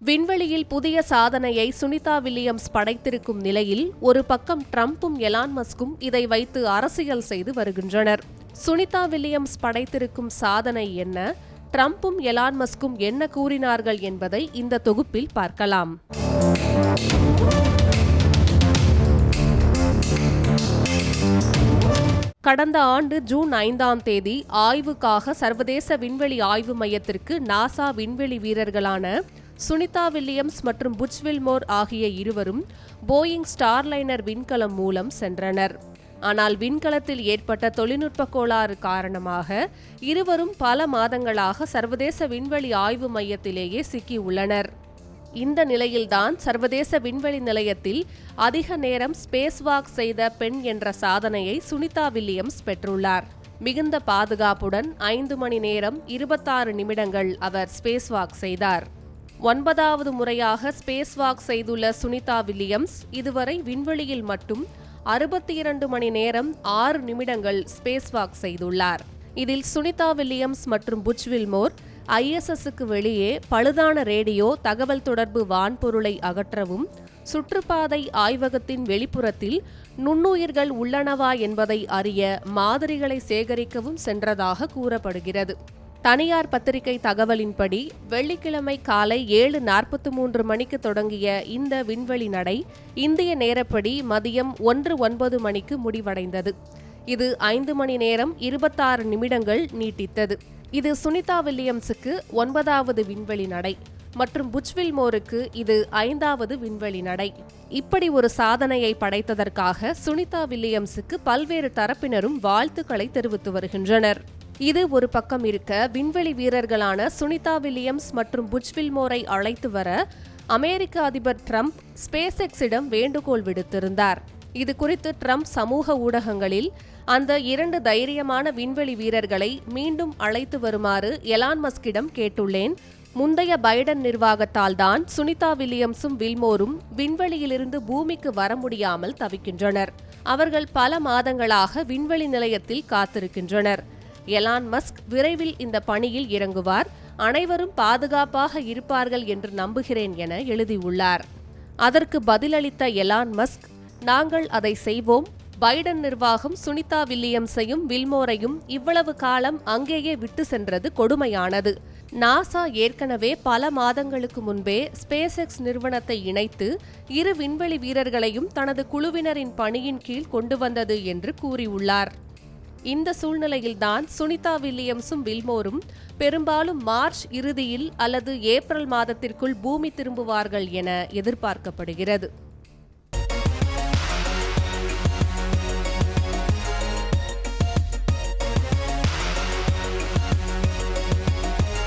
விண்வெளியில் புதிய சாதனையை சுனிதா வில்லியம்ஸ் படைத்திருக்கும் நிலையில் ஒரு பக்கம் ட்ரம்ப்பும் எலான் மஸ்கும் இதை வைத்து அரசியல் செய்து வருகின்றனர். சுனிதா வில்லியம்ஸ் படைத்திருக்கும் சாதனை என்ன? ட்ரம்ப்பும் எலான் மஸ்கும் என்ன கூறினார்கள் என்பதை இந்த தொகுப்பில் பார்க்கலாம். கடந்த ஆண்டு ஜூன் ஐந்தாம் தேதி ஆய்வுக்காக சர்வதேச விண்வெளி ஆய்வு மையத்திற்கு நாசா விண்வெளி வீரர்களான சுனிதா வில்லியம்ஸ் மற்றும் புச் வில்மோர் ஆகிய இருவரும் போயிங் ஸ்டார்லைனர் விண்கலம் மூலம் சென்றனர். ஆனால் விண்கலத்தில் ஏற்பட்ட தொழில்நுட்ப கோளாறு காரணமாக இருவரும் பல மாதங்களாக சர்வதேச விண்வெளி ஆய்வு மையத்திலேயே சிக்கியுள்ளனர். இந்த நிலையில்தான் சர்வதேச விண்வெளி நிலையத்தில் அதிக நேரம் ஸ்பேஸ் வாக் செய்த பெண் என்ற சாதனையை சுனிதா வில்லியம்ஸ் பெற்றுள்ளார். மிகுந்த பாதுகாப்புடன் ஐந்து மணி நேரம் இருபத்தாறு நிமிடங்கள் அவர் ஸ்பேஸ் வாக் செய்தார். ஒன்பதாவது முறையாக ஸ்பேஸ் வாக் செய்துள்ள சுனிதா வில்லியம்ஸ் இதுவரை விண்வெளியில் மட்டும் அறுபத்தி இரண்டு மணி நேரம் ஆறு நிமிடங்கள் ஸ்பேஸ் வாக் செய்துள்ளார். இதில் சுனிதா வில்லியம்ஸ் மற்றும் புச் வில்மோர் ஐஎஸ்எஸ்க்கு வெளியே பழுதான ரேடியோ தகவல் தொடர்பு வான்பொருளை அகற்றவும் சுற்றுப்பாதை ஆய்வகத்தின் வெளிப்புறத்தில் நுண்ணுயிர்கள் உள்ளனவா என்பதை அறிய மாதிரிகளை சேகரிக்கவும் சென்றதாக கூறப்படுகிறது. தனியார் பத்திரிகை தகவலின்படி வெள்ளிக்கிழமை காலை ஏழு நாற்பத்தி மூன்று மணிக்கு தொடங்கிய இந்த விண்வெளி நடை இந்திய நேரப்படி மதியம் ஒன்று ஒன்பது மணிக்கு முடிவடைந்தது. இது ஐந்து மணி நேரம் இருபத்தாறு நிமிடங்கள் நீட்டித்தது. இது சுனிதா வில்லியம்ஸுக்கு ஒன்பதாவது விண்வெளி நடை மற்றும் புச்வில் மோருக்கு இது ஐந்தாவது விண்வெளி நடை. இப்படி ஒரு சாதனையை படைத்ததற்காக சுனிதா வில்லியம்ஸுக்கு பல்வேறு தரப்பினரும் வாழ்த்துக்களை தெரிவித்து வருகின்றனர். இது ஒரு பக்கம் இருக்க விண்வெளி வீரர்களான சுனிதா வில்லியம்ஸ் மற்றும் புஜ்வில்மோரை அழைத்து வர அமெரிக்க அதிபர் ட்ரம்ப் ஸ்பேஸ் எக்ஸிடம் வேண்டுகோள் விடுத்திருந்தார். இது குறித்து ட்ரம்ப் சமூக ஊடகங்களில் அந்த இரண்டு தைரியமான விண்வெளி வீரர்களை மீண்டும் அழைத்து வருமாறு எலான் மஸ்கிடம் கேட்டுள்ளேன். முந்தைய பைடன் நிர்வாகத்தால் தான் சுனிதா வில்லியம்ஸும் வில்மோரும் விண்வெளியிலிருந்து பூமிக்கு வர முடியாமல் தவிக்கின்றனர். அவர்கள் பல மாதங்களாக விண்வெளி நிலையத்தில் காத்திருக்கின்றனர். எலான் மஸ்க் விரைவில் இந்த பணியில் இறங்குவார். அனைவரும் பாதுகாப்பாக இருப்பார்கள் என்று நம்புகிறேன் என எழுதியுள்ளார். அதற்கு பதிலளித்த எலான் மஸ்க் நாங்கள் அதை செய்வோம். பைடன் நிர்வாகம் சுனிதா வில்லியம்ஸையும் வில்மோரையும் இவ்வளவு காலம் அங்கேயே விட்டு சென்றது கொடுமையானது. நாசா ஏற்கனவே பல மாதங்களுக்கு முன்பே ஸ்பேஸ் எக்ஸ் நிறுவனத்தை இணைத்து இரு விண்வெளி வீரர்களையும் தனது குழுவினரின் பணியின் கீழ் கொண்டு வந்தது என்று கூறியுள்ளார். இந்த சூழ்நிலையில்தான் சுனிதா வில்லியம்ஸும் வில்மோரும் பெரும்பாலும் மார்ச் இறுதியில் அல்லது ஏப்ரல் மாதத்திற்குள் பூமி திரும்புவார்கள் என எதிர்பார்க்கப்படுகிறது.